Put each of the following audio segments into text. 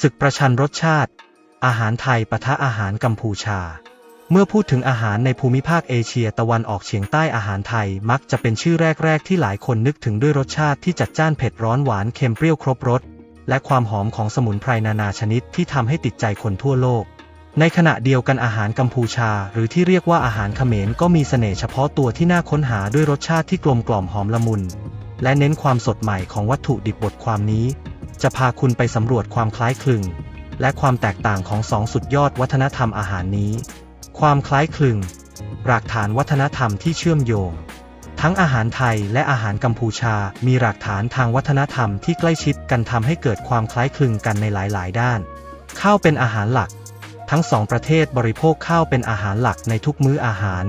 ศึกประชันรสชาติ อาหารไทยปะทะอาหารกัมพูชา เมื่อพูดถึงอาหารในภูมิภาคเอเชียตะวันออกเฉียงใต้อาหารไทยมักจะเป็นชื่อแรก ๆ ที่หลายคนนึกถึงด้วยรสชาติที่จัดจ้านเผ็ดร้อนหวานเค็มเปรี้ยวครบรสและความหอมของสมุนไพรนานาชนิดที่ทำให้ติดใจคนทั่วโลก ในขณะเดียวกันอาหารกัมพูชา หรือที่เรียกว่าอาหารเขมรก็มีเสน่ห์เฉพาะตัวที่น่าค้นหาด้วยรสชาติที่กลมกล่อมหอมละมุน และเน้นความสดใหม่ของวัตถุดิบบทความนี้ จะพาคุณไปสำรวจความคล้ายคลึง และความแตกต่างของสองสุดยอดวัฒนธรรมอาหารนี้ ความคล้ายคลึง รากฐานวัฒนธรรมที่เชื่อมโยง ทั้งอาหารไทยและอาหารกัมพูชา มีรากฐานทางวัฒนธรรมที่ใกล้ชิดกันทำให้เกิดความคล้ายคลึงกันในหลาย ๆ ด้าน ข้าวเป็นอาหารหลัก ทั้งสองประเทศบริโภคข้าวเป็นอาหารหลักในทุกมื้ออาหาร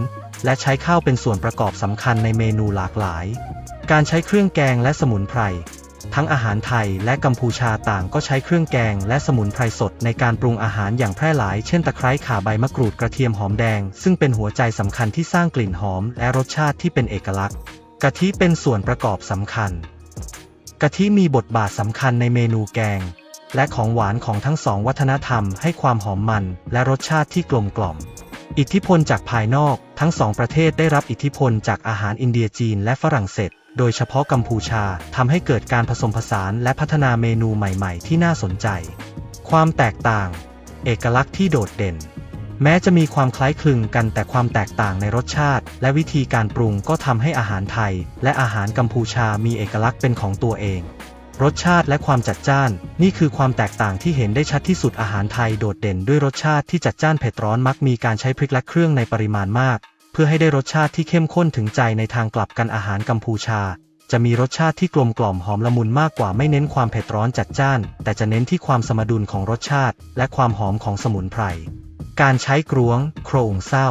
และใช้ข้าวเป็นส่วนประกอบสำคัญในเมนูหลากหลาย การใช้เครื่องแกงและสมุนไพร ทั้งอาหารไทยและกัมพูชาต่างก็ใช้เครื่องแกงและสมุนไพรสดในการปรุงอาหารอย่างแพร่หลาย เช่นตะไคร้ข่าใบมะกรูดกระเทียมหอมแดง ซึ่งเป็นหัวใจสำคัญที่สร้างกลิ่นหอมและรสชาติที่เป็นเอกลักษณ์ กะทิเป็นส่วนประกอบสำคัญ กะทิมีบทบาทสำคัญในเมนูแกง และของหวานของทั้งสองวัฒนธรรมให้ความหอมมัน และรสชาติที่กลมกล่อมอิทธิพลจากภายนอก ทั้งสองประเทศได้รับอิทธิพลจากอาหารอินเดียจีนและฝรั่งเศส โดยเฉพาะกัมพูชาทำให้เกิดการผสมผสานและพัฒนาเมนูใหม่ๆ ที่น่าสนใจ ความแตกต่าง เอกลักษณ์ที่โดดเด่น แม้จะมีความคล้ายคลึงกันแต่ความแตกต่างในรสชาติ และวิธีการปรุงก็ทำให้อาหารไทย และอาหารกัมพูชามีเอกลักษณ์เป็นของตัวเอง รสชาติและความจัดจ้าน นี่คือความแตกต่างที่เห็นได้ชัดที่สุดอาหารไทยโดดเด่นด้วยรสชาติที่จัดจ้านเผ็ดร้อนมักมีการใช้พริกและเครื่องในปริมาณมาก พื่อให้ได้รสชาติที่เข้มข้นถึงใจในทางกลับกันอาหารกัมพูชา จะมีรสชาติที่กลมกล่อมหอมละมุนมากกว่าไม่เน้นความเผ็ดร้อนจัดจ้าน แต่จะเน้นที่ความสมดุลของรสชาติ และความหอมของสมุนไพร การใช้กรวง โครงเศร้า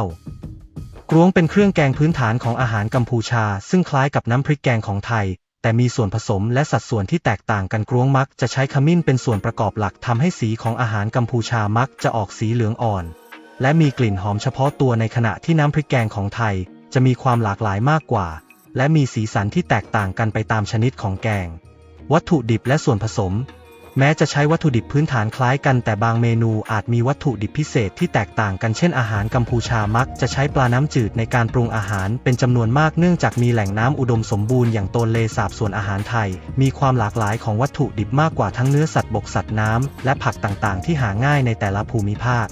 กรวงเป็นเครื่องแกงพื้นฐานของอาหารกัมพูชา ซึ่งคล้ายกับน้ำพริกแกงของไทย แต่มีส่วนผสมและสัดส่วนที่แตกต่างกันกรวงมักจะใช้ขมิ้นเป็นส่วนประกอบหลักทำให้สีของอาหารกัมพูชามักจะออกสีเหลืองอ่อน และมีกลิ่นหอมเฉพาะตัวในขณะที่น้ำพริกแกงของไทย จะมีความหลากหลายมากกว่า และมีสีสันที่แตกต่างกันไปตามชนิดของแกง วัตถุดิบและส่วนผสม แม้จะใช้วัตถุดิบพื้นฐานคล้ายกันแต่บางเมนูอาจมีวัตถุดิบพิเศษที่แตกต่างกันเช่นอาหารกัมพูชามักจะใช้ปลาน้ำจืดในการปรุงอาหารเป็นจำนวนมากเนื่องจากมีแหล่งน้ำอุดมสมบูรณ์อย่างโตนเลสาบส่วนอาหารไทย มีความหลากหลายของวัตถุดิบมากกว่าทั้งเนื้อสัตว์บกสัตว์น้ำและผักต่างๆ ที่หาง่ายในแต่ละภูมิภาค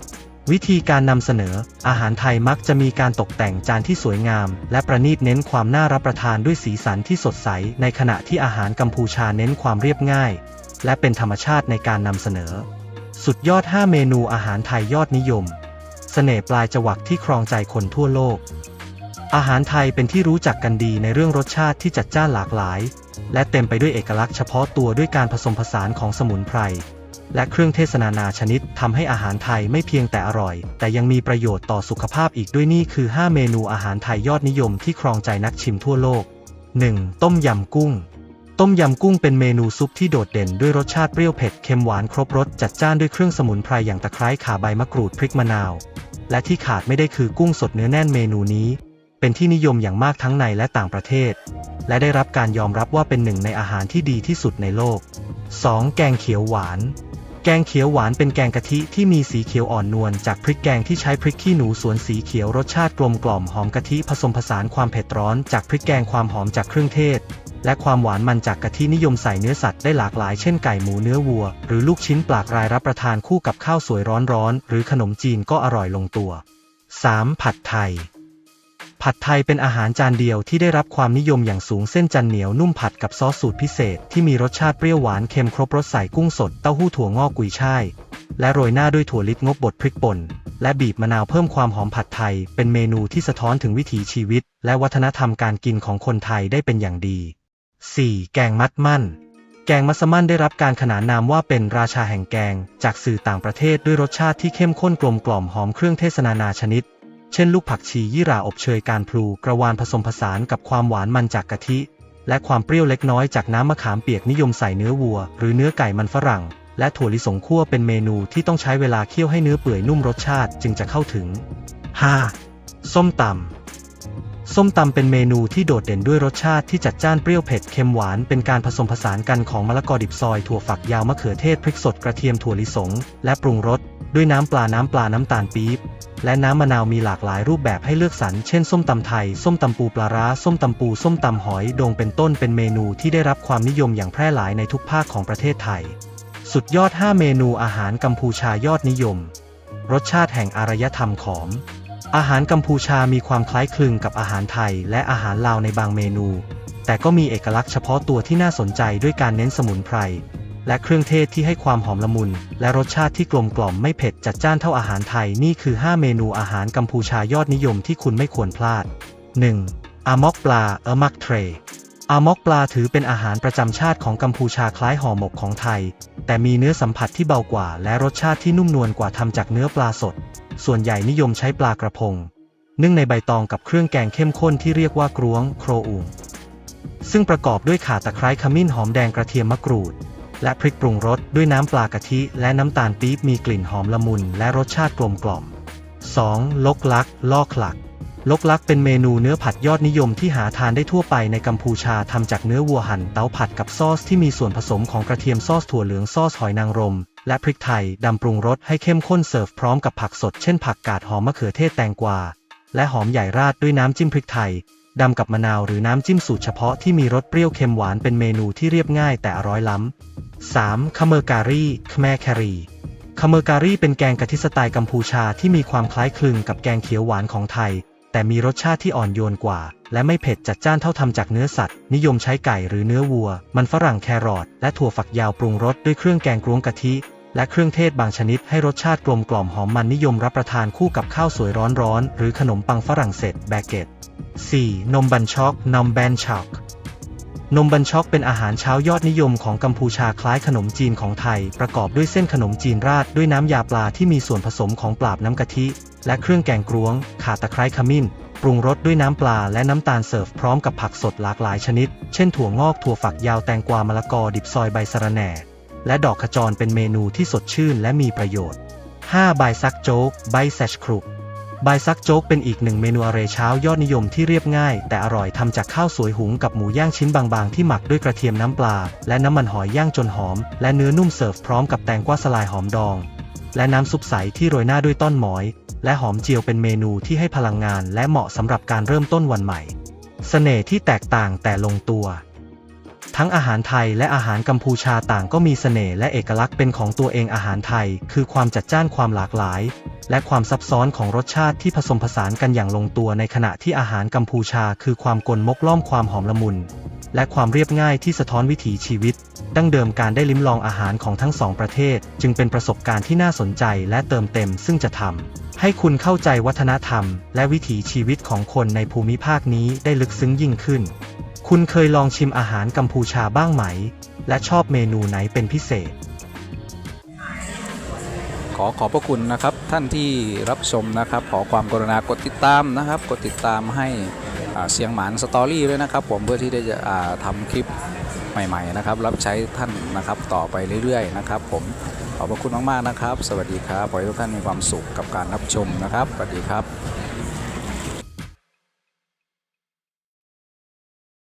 วิธีการนำเสนอ อาหารไทยมักจะมีการตกแต่งจานที่สวยงาม และประณีตเน้นความน่ารับประทานด้วยสีสันที่สดใส ในขณะที่อาหารกัมพูชาเน้นความเรียบง่าย และเป็นธรรมชาติในการนำเสนอ สุดยอด 5 เมนูอาหารไทยยอดนิยมเสน่ห์ปลายจวักที่ครองใจคนทั่วโลก อาหารไทยเป็นที่รู้จักกันดีในเรื่องรสชาติที่จัดจ้านหลากหลาย และเต็มไปด้วยเอกลักษณ์เฉพาะตัวด้วยการผสมผสานของสมุนไพร และเครื่องเทศนานาชนิดทำให้อาหารไทยไม่เพียงแต่อร่อย แต่ยังมีประโยชน์ต่อสุขภาพอีกด้วยนี่คือ 5 เมนูอาหารไทยยอดนิยมที่ครองใจนักชิมทั่วโลก 1. ต้มยำกุ้ง ต้มยำกุ้งเป็นเมนูซุปที่โดดเด่นด้วยรสชาติเปรี้ยวเผ็ดเค็มหวานครบรสจัดจ้านด้วยเครื่องสมุนไพรอย่างตะไคร้ข่าใบมะกรูดพริกมะนาว และที่ขาดไม่ได้คือกุ้งสดเนื้อแน่นเมนูนี้ เป็นที่นิยมอย่างมากทั้งในและต่างประเทศ และได้รับการยอมรับว่าเป็นหนึ่งในอาหารที่ดีที่สุดในโลก 2. แกงเขียวหวาน แกงเขียวหวานเป็นแกงกะทิที่มีสีเขียวอ่อนนวลจากพริกแกงที่ใช้พริกขี้หนูสวนสีเขียวรสชาติกลมกล่อมหอมกะทิผสมผสานความเผ็ดร้อนจากพริกแกงความหอมจากเครื่องเทศ และความหวานมันจากกะทินิยมใส่เนื้อสัตว์ได้หลากหลายเช่นไก่หมูเนื้อวัว หรือลูกชิ้นปลากรายรับประทานคู่กับข้าวสวยร้อนๆหรือขนมจีนก็อร่อยลงตัว 3. ผัดไทย ผัดไทยเป็นอาหารจานเดียวที่ได้รับความนิยมอย่างสูงเส้นจันเหนียวนุ่มผัดกับซอสสูตรพิเศษที่มีรสชาติเปรี้ยวหวานเค็มครบรสใส่กุ้งสดเต้าหู้ถั่วงอกกุยช่าย และโรยหน้าด้วยถั่วลิสงบบดพริกป่น และบีบมะนาวเพิ่มความหอมผัดไทย เป็นเมนูที่สะท้อนถึงวิถีชีวิต และวัฒนธรรมการกินของคนไทยได้เป็นอย่างดี 4. แกงมัดมั่น แกงมัสมั่นได้รับการขนานนามว่าเป็นราชาแห่งแกง จากสื่อต่างประเทศด้วยรสชาติที่เข้มข้นกลมกล่อมหอมเครื่องเทศนานาชนิด เช่นลูกผักชียี่หร่าอบเชยการพลูกระวานผสมผสานกับความหวานมันจากกะทิ และความเปรี้ยวเล็กน้อยจากน้ำมะขามเปียกนิยมใส่เนื้อวัว หรือเนื้อไก่มันฝรั่ง และถั่วลิสงคั่วเป็นเมนูที่ต้องใช้เวลาเคี่ยวให้เนื้อเปื่อยนุ่มรสชาติจึงจะเข้าถึง 5. ส้มตำส้มตำเป็นเมนูที่โดดเด่นด้วยรสชาติที่จัดจ้านเปรี้ยวเผ็ดเค็มหวานเป็นการผสมผสานกันของมะละกอดิบซอยถั่วฝักยาวมะเขือเทศพริกสดกระเทียมถั่วลิสง และปรุงรส ด้วยน้ำปลาน้ำปลาน้ำตาลปี๊บและน้ำมะนาวมีหลากหลายรูปแบบให้เลือกสรร เช่น ส้มตำไทย ส้มตำปูปลาร้า ส้มตำปู ส้มตำหอยโดงเป็นต้นเป็นเมนูที่ได้รับความนิยมอย่างแพร่หลายในทุกภาคของประเทศไทย สุดยอด 5 เมนูอาหารกัมพูชายอดนิยม รสชาติแห่งอารยธรรมขอม อาหารกัมพูชามีความคล้ายคลึงกับอาหารไทยและอาหารลาวในบางเมนู แต่ก็มีเอกลักษณ์เฉพาะตัวที่น่าสนใจด้วยการเน้นสมุนไพร และเครื่องเทศที่ให้ความหอมละมุน และรสชาติที่กลมกล่อมไม่เผ็ดจัดจ้านเท่าอาหารไทยนี่คือ 5 เมนูอาหารกัมพูชายอดนิยมที่คุณไม่ควรพลาด 1. อามอกปลาเอมักเทรอามอกปลาถือเป็นอาหารประจำชาติของกัมพูชาคล้ายห่อหมกของไทย แต่มีเนื้อสัมผัสที่เบากว่า และรสชาติที่นุ่มนวลกว่าทำจากเนื้อปลาสด ส่วนใหญ่นิยมใช้ปลากระพง นึ่งในใบตองกับเครื่องแกงเข้มข้นที่เรียกว่ากรวงโครอุงซึ่งประกอบด้วยข่าตะไคร้ขมิ้นหอมแดงกระเทียมมะกรูด และพริกปรุงรสด้วยน้ำปลากะทิและน้ำตาลปี๊บมีกลิ่นหอมละมุนและรสชาติกลมกล่อม 2. ลกลัก ลอกหลัก ลกลักเป็นเมนูเนื้อผัดยอดนิยมที่หาทานได้ทั่วไปในกัมพูชาทำจากเนื้อวัวหั่นเตาผัดกับซอสที่มีส่วนผสมของกระเทียมซอสถั่วเหลืองซอสหอยนางรม และพริกไทยดำปรุงรสให้เข้มข้นเสิร์ฟพร้อมกับผักสดเช่นผักกาดหอมมะเขือเทศแตงกวาและหอมใหญ่ราดด้วยน้ำจิ้มพริกไทย ดำกับมะนาวหรือน้ำจิ้มสูตรเฉพาะที่มีรสเปรี้ยวเค็มหวานเป็นเมนูที่เรียบง่ายแต่อร่อยล้ำ 3. คเมอร์การีคแมแครีคเมอร์การีเป็นแกงกะทิสไตล์กัมพูชาที่มีความคล้ายคลึงกับแกงเขียวหวานของไทย แต่มีรสชาติที่อ่อนโยนกว่า และไม่เผ็ดจัดจ้านเท่าทำจากเนื้อสัตว์ นิยมใช้ไก่หรือเนื้อวัว มันฝรั่งแครอทและถั่วฝักยาวปรุงรสด้วยเครื่องแกงกรวงกะทิและเครื่องเทศบางชนิดให้รสชาติกลมกล่อมหอมมันนิยมรับประทานคู่กับข้าวสวยร้อนๆหรือขนมปังฝรั่งเศสแบเกต 4. นมบันช็อกนมแบนช็อกนมบันช็อกเป็นอาหารเช้ายอดนิยมของกัมพูชาคล้ายขนมจีนของไทย ประกอบด้วยเส้นขนมจีนราดด้วยน้ำยาปลาที่มีส่วนผสมของปลาบน้ำกะทิ และเครื่องแกงกรวง ข่าตะไคร้ขมิ้น ปรุงรสด้วยน้ำปลาและน้ำตาลเสิร์ฟพร้อมกับผักสดหลากหลายชนิด เช่นถั่วงอกถั่วฝักยาวแตงกวามะละกอดิบซอยใบสะระแหน่ และดอกขจรเป็นเมนูที่สดชื่นและมีประโยชน์ 5. บายซักโจ๊กใบแซชครุก บายซักโจ๊กเป็นอีกหนึ่งเมนูอาเรเช้ายอดนิยมที่เรียบง่าย แต่อร่อยทำจากข้าวสวยหุงกับหมูย่างชิ้นบางๆ ที่หมักด้วยกระเทียมน้ำปลา และน้ำมันหอยย่างจนหอม และเนื้อนุ่มเสิร์ฟพร้อมกับแตงกวาสลายหอมดอง และน้ำซุปใสที่โรยหน้าด้วยต้นหมอย และหอมเจียวเป็นเมนูที่ให้พลังงาน และเหมาะสำหรับการเริ่มต้นวันใหม่ เสน่ห์ที่แตกต่างแต่ลงตัว ทั้งอาหารไทยและอาหารกัมพูชาต่างก็มีเสน่ห์และเอกลักษณ์เป็นของตัวเองอาหารไทย คือความจัดจ้านความหลากหลาย และความซับซ้อนของรสชาติที่ผสมผสานกันอย่างลงตัวในขณะที่อาหารกัมพูชา คือความกลมกล่อมความหอมละมุน และความเรียบง่ายที่สะท้อนวิถีชีวิต ดั้งเดิมการได้ลิ้มลองอาหารของทั้งสองประเทศ จึงเป็นประสบการณ์ที่น่าสนใจและเติมเต็ม ซึ่งจะทำให้คุณเข้าใจวัฒนธรรม และวิถีชีวิตของคนในภูมิภาคนี้ได้ลึกซึ้งยิ่งขึ้น คุณเคยลองชิมอาหารกัมพูชาบ้างไหม และชอบเมนูไหนเป็นพิเศษ ขอขอบพระคุณนะครับท่านที่รับชมนะครับ ขอความกรุณากดติดตามนะครับ กดติดตามให้เสียงหมานสตอรี่ด้วยนะครับ ผมเพื่อที่จะทำทำคลิปใหม่ๆนะครับ รับใช้ท่านนะครับต่อไปเรื่อยๆนะครับ ผมขอบพระคุณมากๆนะครับ สวัสดีครับขอให้ทุกท่านมีความสุขกับการรับชมนะครับสวัสดีครับ